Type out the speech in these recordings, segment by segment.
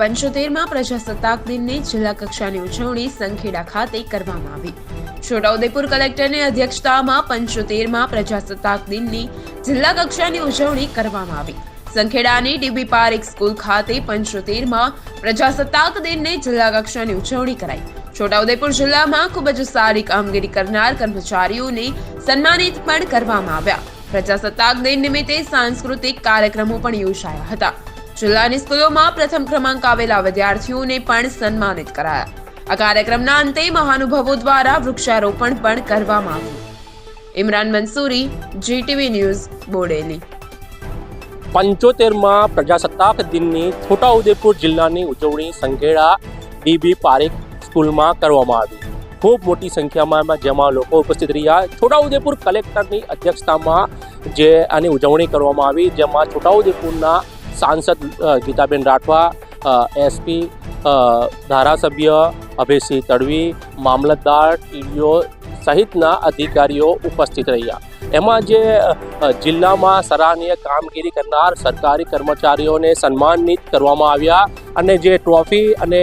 પંચોતેરમાં પ્રજાસત્તાક દિનની જિલ્લા કક્ષાની ઉજવણી સંખેડા ખાતે કરવામાં આવી. છોટાઉદેપુર કલેક્ટરની અધ્યક્ષતામાં પંચોતેરમાં પ્રજાસત્તાક દિનની જિલ્લા કક્ષાની ઉજવણી કરવામાં આવી. સંખેડાની ડીબી પારેખ સ્કૂલ ખાતે પંચોતેરમાં પ્રજાસત્તાક દિનની જિલ્લા કક્ષાની ઉજવણી કરાઈ. છોટાઉદેપુર જિલ્લામાં ખૂબ જ સારી કામગીરી કરનાર કર્મચારીઓને સન્માનિત પણ કરવામાં આવ્યા. પ્રજાસત્તાક દિન નિમિત્તે સાંસ્કૃતિક કાર્યક્રમો પણ યોજાયા હતા. જિલ્લાની સ્કૂલોમાં પ્રથમ ક્રમાંક આવેલા વિદ્યાર્થીઓને પણ સન્માનિત કરાયા. આ કાર્યક્રમના અંતે મહાનુભાવો દ્વારા વૃક્ષારોપણ પણ કરવામાં આવ્યું. Imran Mansuri GTV news, Bodeli. પંચોતેરમાં પ્રજાસત્તાક દિનની છોટાઉદેપુર જિલ્લાની ઉજવણી સંઘેડા ડીબી પારેખ સ્કૂલમાં કરવામાં આવી. ખૂબ મોટી સંખ્યામાં જેમાં લોકો ઉપસ્થિત રહ્યા. છોટાઉદેપુર કલેક્ટરની અધ્યક્ષતામાં જે આની ઉજવણી કરવામાં આવી, જેમાં છોટાઉદેપુરના સાંસદ ગીતાબેન રાઠવા એસપી ધારાસભ્ય અભયસિંહ તડવી, મામલતદાર, ટીડીઓ સહિતના અધિકારીઓ ઉપસ્થિત રહ્યા. એમાં જે જિલ્લામાં સરાહનીય કામગીરી કરનાર સરકારી કર્મચારીઓને સન્માનિત કરવામાં આવ્યા અને જે ટ્રોફી અને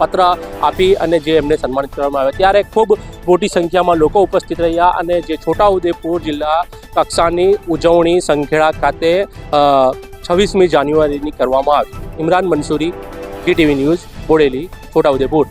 પત્ર આપી અને જે એમને સન્માનિત કરવામાં આવ્યા. ત્યારે ખૂબ મોટી સંખ્યામાં લોકો ઉપસ્થિત રહ્યા અને જે છોટાઉદેપુર જિલ્લા કક્ષાની ઉજવણી સંખેડા ખાતે છવ્વીસમી જાન્યુઆરીની કરવામાં આવી. Imran Mansuri GTV news Bodeli Chhota Udepur.